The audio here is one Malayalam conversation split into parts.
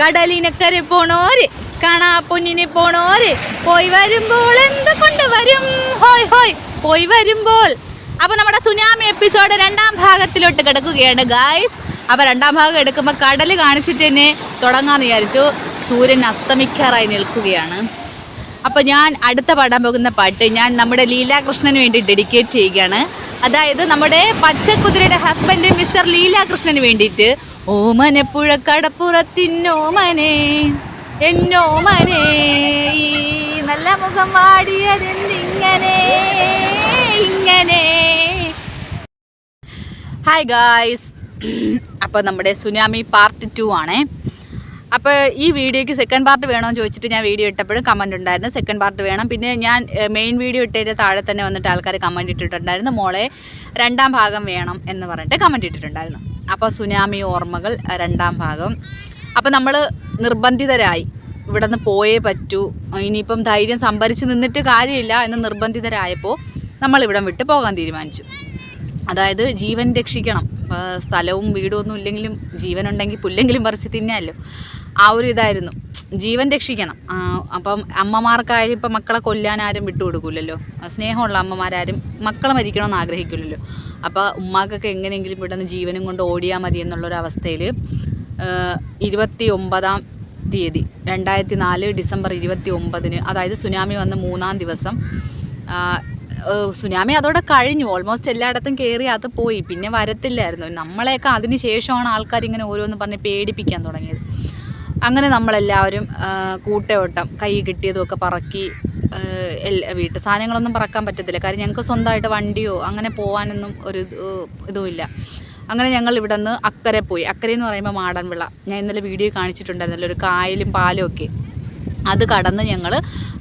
കടലിനക്കരെ പോണോര് കാണാ പൊന്നിനെ പോണോര്. പോയി വരുമ്പോൾ എന്തുകൊണ്ട് കൊണ്ടുവരും ഹോയ് ഹോയ് പോയി വരുമ്പോൾ. അപ്പൊ നമ്മുടെ സുനാമി എപ്പിസോഡ് രണ്ടാം ഭാഗത്തിലോട്ട് കിടക്കുകയാണ് ഗായ്സ് അപ്പൊ രണ്ടാം ഭാഗം എടുക്കുമ്പോൾ കടൽ കാണിച്ചിട്ട് തന്നെ തുടങ്ങാന്ന് വിചാരിച്ചു. സൂര്യൻ അസ്തമിക്കാറായി നിൽക്കുകയാണ്. അപ്പൊ ഞാൻ അടുത്ത പാടാൻ പോകുന്ന പാട്ട് ഞാൻ നമ്മുടെ ലീലാകൃഷ്ണന് വേണ്ടി ഡെഡിക്കേറ്റ് ചെയ്യുകയാണ്. അതായത് നമ്മുടെ പച്ചക്കുതിരയുടെ ഹസ്ബൻഡ് മിസ്റ്റർ ലീലാകൃഷ്ണന് വേണ്ടിയിട്ട് ഓമനപ്പുഴ കടപ്പുറത്തിന്നോമനെ എന്നോമനെ ഈ നല്ല മുഖം വാടിയതെന്തിങ്ങനെ ഇങ്ങനെ. ഹായ് ഗായ്സ് അപ്പോൾ നമ്മുടെ സുനാമി പാർട്ട് ടു ആണേ. അപ്പോൾ ഈ വീഡിയോയ്ക്ക് സെക്കൻഡ് പാർട്ട് വേണമെന്ന് ചോദിച്ചിട്ട് ഞാൻ വീഡിയോ ഇട്ടപ്പോഴും കമന്റ് ഉണ്ടായിരുന്നു. സെക്കൻഡ് പാർട്ട് വേണം. പിന്നെ ഞാൻ മെയിൻ വീഡിയോ ഇട്ടതിന്റെ താഴെ തന്നെ വന്നിട്ട് ആൾക്കാർ കമന്റ് ഇട്ടിട്ടുണ്ടായിരുന്നു. മോളെ രണ്ടാം ഭാഗം വേണം എന്ന് പറഞ്ഞിട്ട് കമന്റ് ഇട്ടിട്ടുണ്ടായിരുന്നു. അപ്പോൾ സുനാമി ഓർമ്മകൾ രണ്ടാം ഭാഗം. അപ്പോൾ നമ്മൾ നിർബന്ധിതരായി. ഇവിടെ നിന്ന് പോയേ പറ്റൂ. ഇനിയിപ്പം ധൈര്യം സംഭരിച്ച് നിന്നിട്ട് കാര്യമില്ല എന്ന് നിർബന്ധിതരായപ്പോൾ നമ്മൾ ഇവിടം വിട്ട് പോകാൻ തീരുമാനിച്ചു. അതായത് ജീവൻ രക്ഷിക്കണം. സ്ഥലവും വീടും ഒന്നും ഇല്ലെങ്കിലും ജീവനുണ്ടെങ്കിൽ പുല്ലെങ്കിലും പറിച്ച് തിന്നാലോ. ആ ഒരു ഇതായിരുന്നു. ജീവൻ രക്ഷിക്കണം. അപ്പം അമ്മമാർക്കായാലും ഇപ്പം മക്കളെ കൊല്ലാൻ ആരും വിട്ടുകൊടുക്കില്ലല്ലോ സ്നേഹമുള്ള അമ്മമാരാരും മക്കളെ മരിക്കണമെന്ന് ആഗ്രഹിക്കില്ലല്ലോ. അപ്പോൾ ഉമ്മാക്കൊക്കെ എങ്ങനെയെങ്കിലും ഇവിടെ നിന്ന് ജീവനും കൊണ്ട് ഓടിയാൽ മതി എന്നുള്ളൊരവസ്ഥയിൽ ഇരുപത്തി ഒമ്പതാം തീയതി രണ്ടായിരത്തി നാല് ഡിസംബർ ഇരുപത്തി ഒമ്പതിന് അതായത് സുനാമി വന്ന മൂന്നാം ദിവസം സുനാമി അതോടെ കഴിഞ്ഞു. ഓൾമോസ്റ്റ് എല്ലായിടത്തും കയറി അത് പോയി. പിന്നെ വരത്തില്ലായിരുന്നു. നമ്മളെയൊക്കെ അതിന് ശേഷമാണ് ആൾക്കാർ ഇങ്ങനെ ഓരോന്ന് പറഞ്ഞ് പേടിപ്പിക്കാൻ തുടങ്ങിയത്. അങ്ങനെ നമ്മളെല്ലാവരും കൂട്ടയോട്ടം കൈ കിട്ടിയതുമൊക്കെ പറക്കി വീട്ടു സാധനങ്ങളൊന്നും പറക്കാൻ പറ്റത്തില്ല. കാര്യം ഞങ്ങൾക്ക് സ്വന്തമായിട്ട് വണ്ടിയോ അങ്ങനെ പോകാനൊന്നും ഒരു ഇതുമില്ല. അങ്ങനെ ഞങ്ങൾ ഇവിടെ നിന്ന് അക്കരെ പോയി. അക്കരെ എന്ന് പറയുമ്പോൾ മാടൻവിള ഞാൻ ഇന്നലെ വീഡിയോ കാണിച്ചിട്ടുണ്ടായിരുന്നല്ലോ ഒരു കായലും പാലും ഒക്കെ. അത് കടന്ന് ഞങ്ങൾ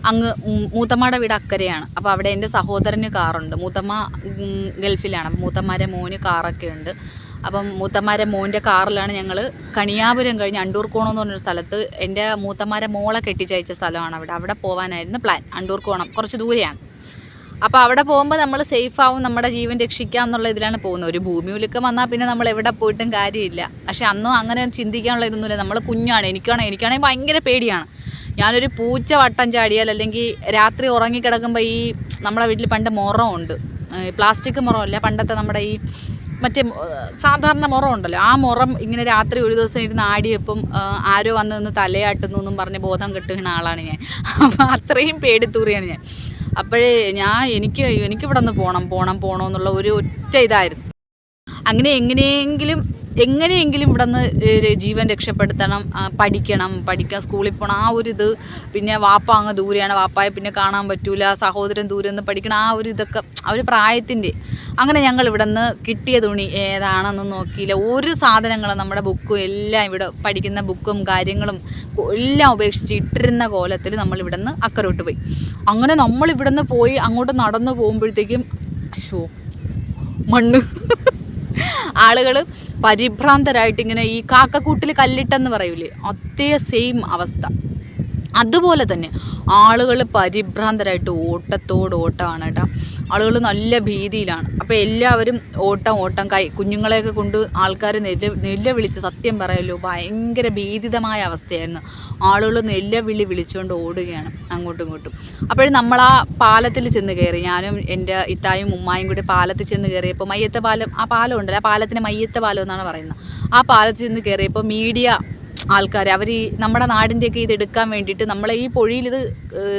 അങ്ങ് മൂത്തമ്മയുടെ വീട് അക്കരെയാണ്. അപ്പോൾ അവിടെ എന്റെ സഹോദരന് കാറുണ്ട്. മൂത്തമ്മ ഗൾഫിലാണ്. മൂത്തമ്മാരെ മോന് കാറൊക്കെ ഉണ്ട്. അപ്പം മൂത്തമാരെ മോന്റെ കാറിലാണ് ഞങ്ങൾ കണിയാപുരം കഴിഞ്ഞ് അണ്ടൂർക്കോണം എന്ന് പറഞ്ഞൊരു സ്ഥലത്ത് എന്റെ മൂത്തമാരെ മോളെ കെട്ടിച്ചയച്ച സ്ഥലമാണ് അവിടെ. അവിടെ പോകാനായിരുന്നു പ്ലാൻ അണ്ടൂർക്കോണം. കുറച്ച് ദൂരെയാണ്. അപ്പോൾ അവിടെ പോകുമ്പോൾ നമ്മൾ സേഫ് ആവും നമ്മുടെ ജീവൻ രക്ഷിക്കാം എന്നുള്ള ഇതിലാണ് പോകുന്നത്. ഒരു ഭൂമി ഉലുക്കം വന്നാൽ പിന്നെ നമ്മൾ എവിടെ പോയിട്ടും കാര്യമില്ല. പക്ഷേ അന്നും അങ്ങനെ ചിന്തിക്കാനുള്ള ഇതൊന്നുമില്ല. നമ്മൾ കുഞ്ഞാണ്. എനിക്കാണ് എനിക്കാണെങ്കിൽ ഭയങ്കര പേടിയാണ്. ഞാനൊരു പൂച്ച വട്ടം ചാടിയാൽ അല്ലെങ്കിൽ രാത്രി ഉറങ്ങിക്കിടക്കുമ്പോൾ ഈ നമ്മുടെ വീട്ടിൽ പണ്ട് മുറമുണ്ട്. പ്ലാസ്റ്റിക് മുറമല്ല. പണ്ടത്തെ നമ്മുടെ ഈ മറ്റേ സാധാരണ മുറം ഉണ്ടല്ലോ. ആ മുറം ഇങ്ങനെ രാത്രി ഒരു ദിവസം ഇരുന്ന് ആടിയപ്പം ആരോ വന്ന് നിന്ന് തലയാട്ടുന്നു എന്നും പറഞ്ഞ് ബോധം കെട്ടുന്ന ആളാണ് ഞാൻ. അപ്പം അത്രയും പേടിത്തൂറിയാണ് ഞാൻ. അപ്പോഴേ ഞാൻ എനിക്ക് എനിക്കിവിടെ നിന്ന് പോകണം പോകണം പോകണമെന്നുള്ള ഒരു ഒറ്റ ഇതായിരുന്നു. അങ്ങനെ എങ്ങനെയെങ്കിലും എങ്ങനെയെങ്കിലും ഇവിടെ നിന്ന് ജീവൻ രക്ഷപ്പെടുത്തണം പഠിക്കണം പഠിക്കാൻ സ്കൂളിൽ പോകണം ആ ഒരു ഇത് പിന്നെ വാപ്പ അങ്ങ് ദൂരെയാണ് വാപ്പായെ പിന്നെ കാണാൻ പറ്റൂല സഹോദരൻ ദൂരെ നിന്ന് പഠിക്കണം ആ ഒരു ഇതൊക്കെ ആ ഒരു പ്രായത്തിന്റെ. അങ്ങനെ ഞങ്ങൾ ഇവിടെ നിന്ന് കിട്ടിയ തുണി ഏതാണെന്ന് നോക്കിയില്ല. ഒരു സാധനങ്ങളും നമ്മുടെ ബുക്കും എല്ലാം ഇവിടെ പഠിക്കുന്ന ബുക്കും കാര്യങ്ങളും എല്ലാം ഉപേക്ഷിച്ച് ഇട്ടിരുന്ന കോലത്തിൽ നമ്മൾ ഇവിടെ നിന്ന് അക്കരോട്ട് പോയി. അങ്ങനെ നമ്മൾ ഇവിടെ നിന്ന് പോയി അങ്ങോട്ട് നടന്നു പോകുമ്പോഴത്തേക്കും അശോ മണ്ണ്. ആളുകൾ പരിഭ്രാന്തരായിട്ട് ഇങ്ങനെ ഈ കാക്കക്കൂട്ടിൽ കല്ലിട്ടെന്ന് പറയൂലേ അതേ സെയിം അവസ്ഥ. അതുപോലെ തന്നെ ആളുകൾ പരിഭ്രാന്തരായിട്ട് ഓട്ടത്തോട് ഓട്ടമാണ് കേട്ടോ ആളുകൾ നല്ല ഭീതിയിലാണ്. അപ്പോൾ എല്ലാവരും ഓട്ടം ഓട്ടം. കൈ കുഞ്ഞുങ്ങളെയൊക്കെ കൊണ്ട് ആൾക്കാർ നെല്ല വിളിച്ച് സത്യം പറയല്ലോ ഭയങ്കര ഭീതിതമായ അവസ്ഥയായിരുന്നു. ആളുകൾ നെല്ലവിളി വിളിച്ചുകൊണ്ട് ഓടുകയാണ് അങ്ങോട്ടും ഇങ്ങോട്ടും. അപ്പോഴും നമ്മൾ ആ പാലത്തിൽ ചെന്ന് കയറി. ഞാനും എന്റെ ഇത്തായും ഉമ്മായും കൂടി പാലത്തിൽ ചെന്ന് കയറിയപ്പോൾ മയ്യത്തെ പാലം ആ പാലം ഉണ്ടല്ലോ ആ പാലത്തിന് മയ്യത്തെ പാലം എന്നാണ് പറയുന്നത്. ആ പാലത്തിൽ ചെന്ന് കയറിയപ്പോൾ മീഡിയ ആൾക്കാർ അവർ ഈ നമ്മുടെ നാടിന്റെയൊക്കെ ഇത് എടുക്കാൻ വേണ്ടിയിട്ട് നമ്മളെ ഈ പൊഴിയിൽ ഇത്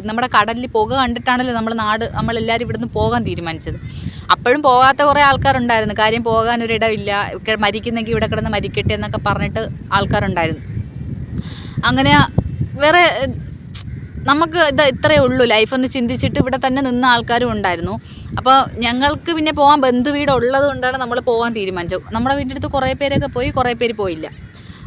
നമ്മുടെ കടലിൽ പുക കണ്ടിട്ടാണല്ലോ നമ്മൾ നാട് നമ്മളെല്ലാവരും ഇവിടുന്ന് പോകാൻ തീരുമാനിച്ചത്. അപ്പോഴും പോകാത്ത കുറേ ആൾക്കാരുണ്ടായിരുന്നു. കാര്യം പോകാനൊരിടമില്ല ഒരിടമില്ല മരിക്കുന്നെങ്കിൽ ഇവിടെ കിടന്ന് മരിക്കട്ടെ എന്നൊക്കെ പറഞ്ഞിട്ട് ആൾക്കാരുണ്ടായിരുന്നു. അങ്ങനെ വേറെ നമുക്ക് ഇത് ഇത്രയേ ഉള്ളൂ. ലൈഫ് ഒന്ന് ചിന്തിച്ചിട്ട് ഇവിടെ തന്നെ നിന്ന ആൾക്കാരും ഉണ്ടായിരുന്നു. അപ്പോൾ ഞങ്ങൾക്ക് പിന്നെ പോകാൻ ബന്ധുവീട് ഉള്ളത് കൊണ്ടാണ് നമ്മൾ പോകാൻ തീരുമാനിച്ചത്. നമ്മുടെ വീട്ടിന്റെ അടുത്ത് കുറേ പേരൊക്കെ പോയി കുറേ പേര് പോയില്ല.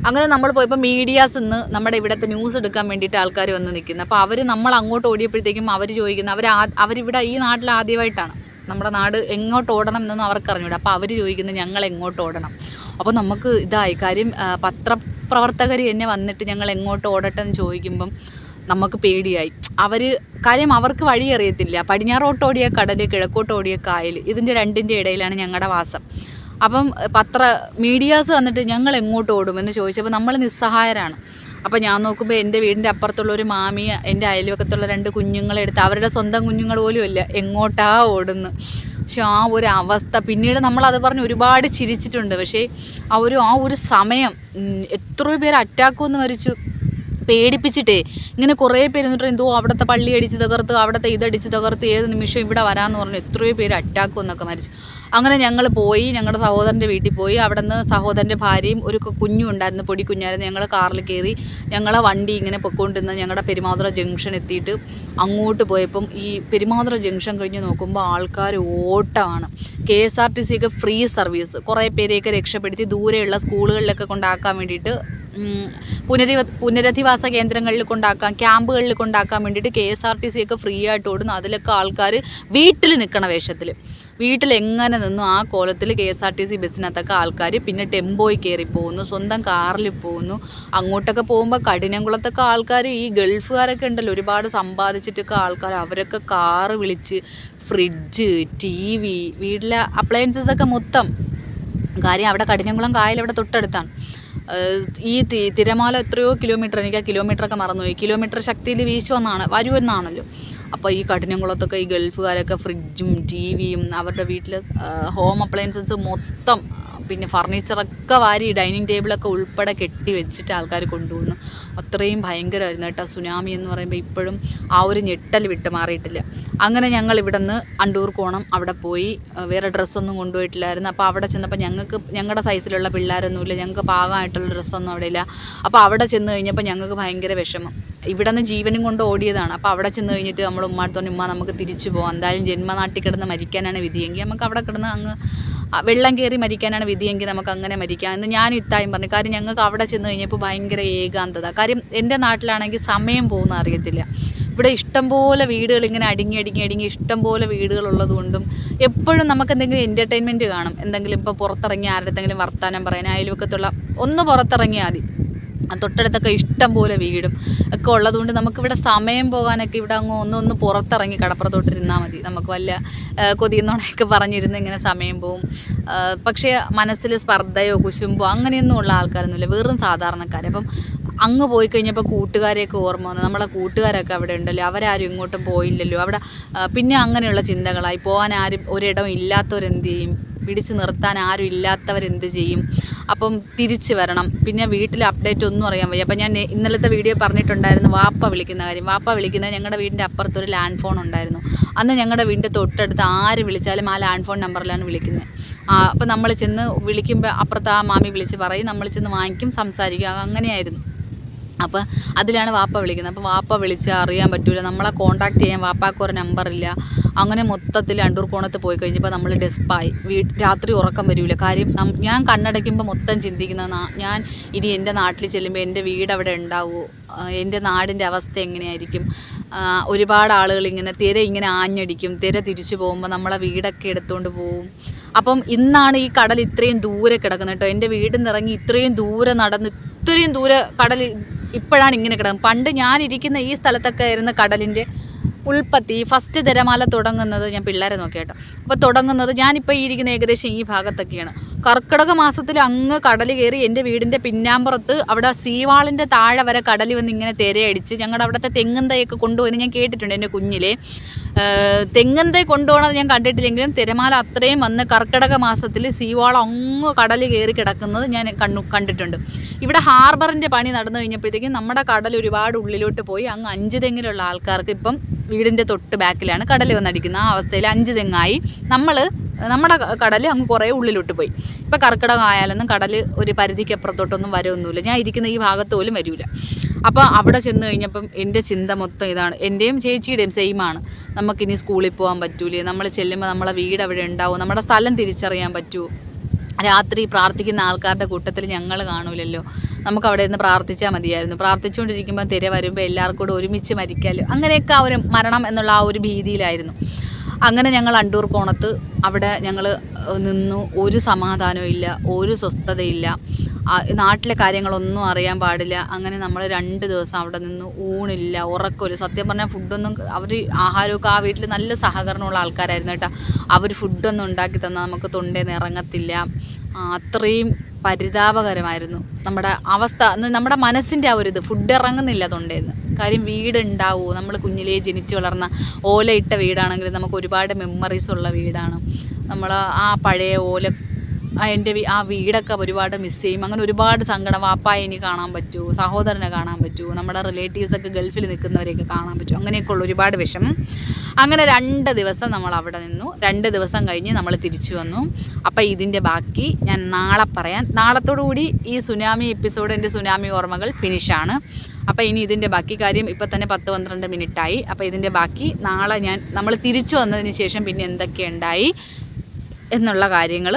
അങ്ങനെ നമ്മൾ പോയപ്പോൾ മീഡിയാസ് ഇന്ന് നമ്മുടെ ഇവിടുത്തെ ന്യൂസ് എടുക്കാൻ വേണ്ടിയിട്ട് ആൾക്കാർ വന്ന് നിൽക്കുന്നത് അപ്പോൾ അവർ നമ്മൾ അങ്ങോട്ട് ഓടിയപ്പോഴത്തേക്കും അവർ ചോദിക്കുന്നത് അവർ അവരിവിടെ ഈ നാട്ടിൽ ആദ്യമായിട്ടാണ്. നമ്മുടെ നാട് എങ്ങോട്ട് ഓടണം എന്നൊന്നും അവർക്ക് അറിഞ്ഞൂടാ. അപ്പോൾ അവർ ചോദിക്കുന്നത് ഞങ്ങൾ എങ്ങോട്ട് ഓടണം? അപ്പോൾ നമുക്ക് ഇതായി. കാര്യം പത്രപ്രവർത്തകർ തന്നെ വന്നിട്ട് ഞങ്ങൾ എങ്ങോട്ട് ഓടട്ടെ എന്ന് ചോദിക്കുമ്പം നമുക്ക് പേടിയായി. അവർ കാര്യം അവർക്ക് വഴി അറിയത്തില്ല പടിഞ്ഞാറോട്ടോടിയ കടൽ കിഴക്കോട്ടോടിയ കായൽ ഇതിന്റെ രണ്ടിന്റെ ഇടയിലാണ് ഞങ്ങളുടെ വാസം. അപ്പം പത്ര മീഡിയാസ് വന്നിട്ട് ഞങ്ങൾ എങ്ങോട്ട് ഓടും എന്ന് ചോദിച്ചപ്പോൾ നമ്മൾ നിസ്സഹായരാണ്. അപ്പോൾ ഞാൻ നോക്കുമ്പോൾ എന്റെ വീടിന്റെ അപ്പുറത്തുള്ള ഒരു മാമി എന്റെ അയൽവക്കത്തുള്ള രണ്ട് കുഞ്ഞുങ്ങളെ എടുത്ത് അവരുടെ സ്വന്തം കുഞ്ഞുങ്ങൾ പോലും ഇല്ല. എങ്ങോട്ടാ ഓടുന്നു പക്ഷെ ആ ഒരു അവസ്ഥ പിന്നീട് നമ്മൾ അത് പറഞ്ഞ് ഒരുപാട് ചിരിച്ചിട്ടുണ്ട്. പക്ഷേ ആ ഒരു ആ ഒരു സമയം എത്രയോ പേര് അറ്റാക്കുമെന്ന് മരിച്ചു. പേടിപ്പിച്ചിട്ടേ ഇങ്ങനെ കുറേ പേര് എന്നിട്ട് എന്തോ അവിടുത്തെ പള്ളി അടിച്ച് തകർത്ത് അവിടുത്തെ ഇതടിച്ച് തകർത്ത് ഏത് നിമിഷം ഇവിടെ വരാമെന്ന് പറഞ്ഞു എത്രയോ പേര് അറ്റാക്ക് എന്നൊക്കെ മരിച്ചു. അങ്ങനെ ഞങ്ങൾ പോയി ഞങ്ങളുടെ സഹോദരന്റെ വീട്ടിൽ പോയി. അവിടെ നിന്ന് സഹോദരന്റെ ഭാര്യയും ഒരു കുഞ്ഞും ഉണ്ടായിരുന്നു പൊടി കുഞ്ഞായിരുന്നു. ഞങ്ങൾ കാറിൽ കയറി ഞങ്ങളെ വണ്ടി ഇങ്ങനെ പൊയ്ക്കൊണ്ടിരുന്ന ഞങ്ങളുടെ പെരുമാതുറ ജംഗ്ഷൻ എത്തിയിട്ട് അങ്ങോട്ട് പോയപ്പം ഈ പെരുമാതുറ ജംഗ്ഷൻ കഴിഞ്ഞ് നോക്കുമ്പോൾ ആൾക്കാർ ഓട്ടമാണ് കെ എസ് ആർ ടി സിയൊക്കെ ഫ്രീ സർവീസ്. കുറേ പേരെയൊക്കെ രക്ഷപ്പെടുത്തി ദൂരെയുള്ള സ്കൂളുകളിലൊക്കെ കൊണ്ടാക്കാൻ വേണ്ടിയിട്ട് പുനരവ പുനരധിവാസ കേന്ദ്രങ്ങളിൽ കൊണ്ടാക്കാം ക്യാമ്പുകളിൽ കൊണ്ടാക്കാൻ വേണ്ടിയിട്ട് K S R T C ഒക്കെ ഫ്രീ ആയിട്ട് ഓടുന്നു. അതിലൊക്കെ ആൾക്കാർ വീട്ടിൽ നിൽക്കണ വേഷത്തിൽ വീട്ടിൽ എങ്ങനെ നിന്നു ആ കോലത്തിൽ K S R T C ബസ്സിനകത്തൊക്കെ ആൾക്കാർ പിന്നെ ടെമ്പോയിൽ കയറി പോകുന്നു സ്വന്തം കാറിൽ പോകുന്നു. അങ്ങോട്ടൊക്കെ പോകുമ്പോൾ കഠിനംകുളത്തൊക്കെ ആൾക്കാർ ഈ ഗൾഫുകാരൊക്കെ ഉണ്ടല്ലോ ഒരുപാട് സമ്പാദിച്ചിട്ടൊക്കെ ആൾക്കാർ അവരൊക്കെ കാറ് വിളിച്ച് ഫ്രിഡ്ജ് ടി വി വീട്ടിലെ അപ്ലയൻസസ് ഒക്കെ മൊത്തം. കാര്യം അവിടെ കഠിനംകുളം കായൽ അവിടെ തൊട്ടടുത്താണ്. ഈ തിരമാല എത്രയോ കിലോമീറ്റർ എനിക്ക് ആ കിലോമീറ്ററൊക്കെ മറന്നുപോയി. കിലോമീറ്റർ ശക്തിയിൽ വീശുമെന്നാണ് വരുമെന്നാണല്ലോ. അപ്പോൾ ഈ കഠിനംകുളത്തൊക്കെ ഈ ഗൾഫുകാരൊക്കെ ഫ്രിഡ്ജും ടി വിയും അവരുടെ വീട്ടിലെ ഹോം അപ്ലയൻസസ് മൊത്തം പിന്നെ ഫർണിച്ചറൊക്കെ വാരി ഡൈനിങ് ടേബിളൊക്കെ ഉൾപ്പെടെ കെട്ടി വെച്ചിട്ട് ആൾക്കാർ കൊണ്ടുപോകുന്നു അത്രയും ഭയങ്കരമായിരുന്നു കേട്ടോ സുനാമി എന്ന് പറയുമ്പോൾ ഇപ്പോഴും ആ ഒരു ഞെട്ടൽ വിട്ട് മാറിയിട്ടില്ല. അങ്ങനെ ഞങ്ങൾ ഇവിടെ നിന്ന് അണ്ടൂർ കോണം അവിടെ പോയി. വേറെ ഡ്രസ്സൊന്നും കൊണ്ടുപോയിട്ടില്ലായിരുന്നു. അപ്പോൾ അവിടെ ചെന്നപ്പോൾ ഞങ്ങൾക്ക് ഞങ്ങളുടെ സൈസിലുള്ള പിള്ളേരൊന്നുമില്ല ഞങ്ങൾക്ക് പാകമായിട്ടുള്ള ഡ്രസ്സൊന്നും അവിടെ ഇല്ല. അപ്പോൾ അവിടെ ചെന്ന് കഴിഞ്ഞപ്പോൾ ഞങ്ങൾക്ക് ഭയങ്കര വിഷമം. ഇവിടെ നിന്ന് ജീവനും കൊണ്ട് ഓടിയതാണ്. അപ്പോൾ അവിടെ ചെന്ന് കഴിഞ്ഞിട്ട് നമ്മൾ ഉമ്മാടത്തോണ്ട് ഉമ്മ നമുക്ക് തിരിച്ചു പോകാം എന്തായാലും ജന്മനാട്ടിൽ കിടന്ന് മരിക്കാനാണ് വിധിയെങ്കിൽ നമുക്ക് അവിടെ കിടന്ന് അങ്ങ് വെള്ളം കയറി മരിക്കാനാണ് വിധിയെങ്കിൽ നമുക്ക് അങ്ങനെ മരിക്കാം എന്ന് ഞാൻ ഇത്തായും പറഞ്ഞു. കാര്യം ഞങ്ങൾക്ക് അവിടെ ചെന്ന് കഴിഞ്ഞപ്പോൾ ഭയങ്കര ഏകാന്തത. കാര്യം എന്റെ നാട്ടിലാണെങ്കിൽ സമയം പോകുന്ന അറിയത്തില്ല. ഇവിടെ ഇഷ്ടംപോലെ വീടുകൾ ഇങ്ങനെ അടുങ്ങി അടുങ്ങി അടുങ്ങി ഇഷ്ടംപോലെ വീടുകൾ ഉള്ളതുകൊണ്ടും എപ്പോഴും നമുക്ക് എന്തെങ്കിലും എന്റർടൈൻമെന്റ് കാണും. എന്തെങ്കിലും ഇപ്പോൾ പുറത്തിറങ്ങി ആരുടെങ്കിലും വർത്തമാനം പറയാൻ അയൽവക്കത്തുള്ള ഒന്ന് പുറത്തിറങ്ങിയാൽ മതി. തൊട്ടടുത്തൊക്കെ ഇഷ്ടം പോലെ വീടും ഒക്കെ ഉള്ളതുകൊണ്ട് നമുക്കിവിടെ സമയം പോകാനൊക്കെ ഇവിടെ അങ്ങ് ഒന്ന് ഒന്ന് പുറത്തിറങ്ങി കടപ്പുറത്തോട്ടിരുന്നാൽ മതി. നമുക്ക് വല്ല കൊതിയെന്നോണൊക്കെ പറഞ്ഞിരുന്ന് ഇങ്ങനെ സമയം പോവും. പക്ഷേ മനസ്സിൽ സ്പർദ്ധയോ കുശുമ്പോ അങ്ങനെയൊന്നും ഉള്ള ആൾക്കാരൊന്നുമില്ല. വെറും സാധാരണക്കാർ അപ്പം അങ്ങ് പോയി കഴിഞ്ഞപ്പോൾ കൂട്ടുകാരെയൊക്കെ ഓർമ്മ വന്നു. നമ്മളെ കൂട്ടുകാരൊക്കെ അവിടെ ഉണ്ടല്ലോ. അവരാരും ഇങ്ങോട്ടും പോയില്ലല്ലോ. അവിടെ പിന്നെ അങ്ങനെയുള്ള ചിന്തകളായി പോകാൻ ആരും ഒരിടം ഇല്ലാത്തവരെന്ത് ചെയ്യും? പിടിച്ചു നിർത്താൻ ആരും ഇല്ലാത്തവരെന്ത് ചെയ്യും? അപ്പം തിരിച്ചു വരണം. പിന്നെ വീട്ടിൽ അപ്ഡേറ്റ് ഒന്നും അറിയാൻ വയ്യ. അപ്പം ഞാൻ ഇന്നലത്തെ വീഡിയോ പറഞ്ഞിട്ടുണ്ടായിരുന്നു വാപ്പ വിളിക്കുന്ന കാര്യം. വാപ്പ വിളിക്കുന്നത് ഞങ്ങളുടെ വീടിന്റെ അപ്പുറത്തൊരു ലാൻഡ് ഫോൺ ഉണ്ടായിരുന്നു. അന്ന് ഞങ്ങളുടെ വീടിന്റെ തൊട്ടടുത്ത് ആര് വിളിച്ചാലും ആ ലാൻഡ് ഫോൺ നമ്പറിലാണ് വിളിക്കുന്നത് അപ്പം നമ്മൾ ചെന്ന് വിളിക്കുമ്പോൾ അപ്പുറത്ത് ആ മാമി വിളിച്ച് പറയും. നമ്മൾ ചെന്ന് വാങ്ങിക്കും സംസാരിക്കും. അങ്ങനെയായിരുന്നു. അപ്പോൾ അതിലാണ് വാപ്പ വിളിക്കുന്നത്. അപ്പോൾ വാപ്പ വിളിച്ച് അറിയാൻ പറ്റില്ല നമ്മളെ കോൺടാക്ട് ചെയ്യാൻ വാപ്പാക്കൊരു നമ്പറില്ല അങ്ങനെ മൊത്തത്തിൽ അണ്ടൂർ കോണത്ത് പോയി കഴിഞ്ഞപ്പോൾ നമ്മൾ ഡെസ്പായി. വീട് രാത്രി ഉറക്കം വരില്ല കാര്യം ഞാൻ കണ്ണടയ്ക്കുമ്പോൾ മൊത്തം ചിന്തിക്കുന്നത് ഞാൻ ഇനി എന്റെ നാട്ടിൽ ചെല്ലുമ്പോൾ എന്റെ വീട് അവിടെ ഉണ്ടാവുമോ എന്റെ നാടിന്റെ അവസ്ഥ എങ്ങനെയായിരിക്കും? ഒരുപാട് ആളുകൾ ഇങ്ങനെ തിര ഇങ്ങനെ ആഞ്ഞടിക്കും. തിര തിരിച്ചു പോകുമ്പോൾ നമ്മളെ വീടൊക്കെ എടുത്തുകൊണ്ട് പോവും. അപ്പം ഇന്നാണ് ഈ കടൽ ഇത്രയും ദൂരെ കിടക്കുന്നത് കേട്ടോ. എന്റെ വീട്ടിൽ നിന്ന് ഇറങ്ങി ഇത്രയും ദൂരെ നടന്ന് ഇത്രയും ദൂരെ കടൽ ഇപ്പോഴാണ് ഇങ്ങനെ കിടക്കുന്നത്. പണ്ട് ഞാനിരിക്കുന്ന ഈ സ്ഥലത്തൊക്കെ ആയിരുന്നു കടലിന്റെ ഉൽപ്പത്തി ഫസ്റ്റ് തിരമാല തുടങ്ങുന്നത് ഞാൻ പിള്ളേരെ നോക്കി കേട്ടോ. അപ്പോൾ തുടങ്ങുന്നത് ഞാനിപ്പോൾ ഇരിക്കുന്ന ഏകദേശം ഈ ഭാഗത്തൊക്കെയാണ്. കർക്കിടക മാസത്തിൽ അങ്ങ് കടൽ കയറി എന്റെ വീടിന്റെ പിന്നാമ്പുറത്ത് അവിടെ സീവാളിന്റെ താഴെ വരെ കടൽ വന്ന് ഇങ്ങനെ തിരയടിച്ച് ഞങ്ങളുടെ അവിടുത്തെ തെങ്ങും തൈയൊക്കെ കൊണ്ടുപോയി ഞാൻ കേട്ടിട്ടുണ്ട് എന്റെ കുഞ്ഞിലെ. ഏഹ് തെങ്ങും കൊണ്ടുപോകണത് ഞാൻ കണ്ടിട്ടില്ലെങ്കിലും തിരമാല അത്രയും വന്ന് കർക്കിടക മാസത്തിൽ സീവാൾ അങ്ങ് കടൽ കയറി കിടക്കുന്നത് ഞാൻ കണ്ണു കണ്ടിട്ടുണ്ട്. ഇവിടെ ഹാർബറിന്റെ പണി നടന്നു കഴിഞ്ഞപ്പോഴത്തേക്കും നമ്മുടെ കടൽ ഒരുപാട് ഉള്ളിലോട്ട് പോയി. അങ്ങ് അഞ്ച് തെങ്ങിലുള്ള ആൾക്കാർക്ക് ഇപ്പം വീടിന്റെ തൊട്ട് ബാക്കിലാണ് കടൽ വന്നടിക്കുന്നത്. ആ അവസ്ഥയിൽ അഞ്ച് തെങ്ങായി. നമ്മൾ നമ്മുടെ കടൽ അങ്ങ് കുറേ ഉള്ളിലോട്ട് പോയി. ഇപ്പം കർക്കിടകം ആയാലൊന്നും കടൽ ഒരു പരിധിക്ക് അപ്പുറത്തോട്ടൊന്നും വരൊന്നുമില്ല ഞാൻ ഇരിക്കുന്ന ഈ ഭാഗത്ത് പോലും വരില്ല അപ്പോൾ അവിടെ ചെന്ന് കഴിഞ്ഞപ്പം എന്റെ ചിന്ത മൊത്തം ഇതാണ്. എന്റെയും ചേച്ചിയുടെയും സെയിമാണ് നമുക്കിനി സ്കൂളിൽ പോകാൻ പറ്റൂലേ? നമ്മൾ ചെല്ലുമ്പോൾ നമ്മളെ വീട് അവിടെ ഉണ്ടാവും. നമ്മുടെ സ്ഥലം തിരിച്ചറിയാൻ പറ്റുമോ രാത്രി പ്രാർത്ഥിക്കുന്ന ആൾക്കാരുടെ കൂട്ടത്തിൽ ഞങ്ങൾ കാണൂലല്ലോ. നമുക്ക് അവിടെ നിന്ന് പ്രാർത്ഥിച്ചാൽ മതിയായിരുന്നു. പ്രാർത്ഥിച്ചുകൊണ്ടിരിക്കുമ്പോൾ തിര വരുമ്പോൾ എല്ലാവർക്കും കൂടെ ഒരുമിച്ച് മരിക്കാമല്ലോ അങ്ങനെയൊക്കെ ആ ഒരു മരണം എന്നുള്ള ആ ഒരു ഭീതിയിലായിരുന്നു. അങ്ങനെ ഞങ്ങൾ അണ്ടൂർ കോണത്ത് അവിടെ ഞങ്ങൾ നിന്നു. ഒരു സമാധാനവും ഇല്ല ഒരു സ്വസ്ഥതയില്ല. നാട്ടിലെ കാര്യങ്ങളൊന്നും അറിയാൻ പാടില്ല. അങ്ങനെ നമ്മൾ രണ്ട് ദിവസം അവിടെ നിന്ന്. ഊണില്ല ഉറക്കമില്ല. സത്യം പറഞ്ഞാൽ ഫുഡൊന്നും അവർ ആഹാരമൊക്കെ ആ വീട്ടിൽ നല്ല സഹകരണമുള്ള ആൾക്കാരായിരുന്നു കേട്ടോ. അവർ ഫുഡൊന്നും ഉണ്ടാക്കി തന്നാൽ നമുക്ക് തൊണ്ടേന്ന് ഇറങ്ങത്തില്ല. അത്രയും പരിതാപകരമായിരുന്നു. നമ്മുടെ അവസ്ഥ നമ്മുടെ മനസ്സിന്റെ ആ ഒരു ഇത്. ഫുഡ് ഇറങ്ങുന്നില്ല തൊണ്ടേന്ന്. കാര്യം വീടുണ്ടാവുമോ നമ്മൾ കുഞ്ഞിലേ ജനിച്ചു വളർന്ന ഓലയിട്ട വീടാണെങ്കിൽ നമുക്ക് ഒരുപാട് മെമ്മറീസ് ഉള്ള വീടാണ്. നമ്മൾ ആ പഴയ ഓല എന്റെ ആ വീടൊക്കെ ഒരുപാട് മിസ് ചെയ്യും. അങ്ങനെ ഒരുപാട് സങ്കടം വാപ്പായെ ഇനി കാണാൻ പറ്റൂ സഹോദരനെ കാണാൻ പറ്റൂ നമ്മുടെ റിലേറ്റീവ്സൊക്കെ ഗൾഫിൽ നിൽക്കുന്നവരെയൊക്കെ കാണാൻ പറ്റൂ അങ്ങനെയൊക്കെ ഉള്ള ഒരുപാട് വിഷമം. അങ്ങനെ രണ്ട് ദിവസം നമ്മൾ അവിടെ നിന്നു. രണ്ട് ദിവസം കഴിഞ്ഞ് നമ്മൾ തിരിച്ചു വന്നു. അപ്പോൾ ഇതിന്റെ ബാക്കി ഞാൻ നാളെ പറയാം. നാളത്തോടു കൂടി ഈ സുനാമി എപ്പിസോഡ് എന്റെ സുനാമി ഓർമ്മകൾ ഫിനിഷാണ് അപ്പോൾ ഇനി ഇതിന്റെ ബാക്കി കാര്യം ഇപ്പം തന്നെ പത്ത് പന്ത്രണ്ട് മിനിറ്റായി. അപ്പോൾ ഇതിന്റെ ബാക്കി നാളെ ഞാൻ നമ്മൾ തിരിച്ചു വന്നതിന് ശേഷം പിന്നെ എന്തൊക്കെ ഉണ്ടായി എന്നുള്ള കാര്യങ്ങൾ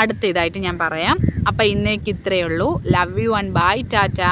അടുത്ത ഇതായിട്ട് ഞാൻ പറയാം. അപ്പോൾ ഇന്നേക്ക് ഇത്രയേ ഉള്ളൂ. Love you and bye Tata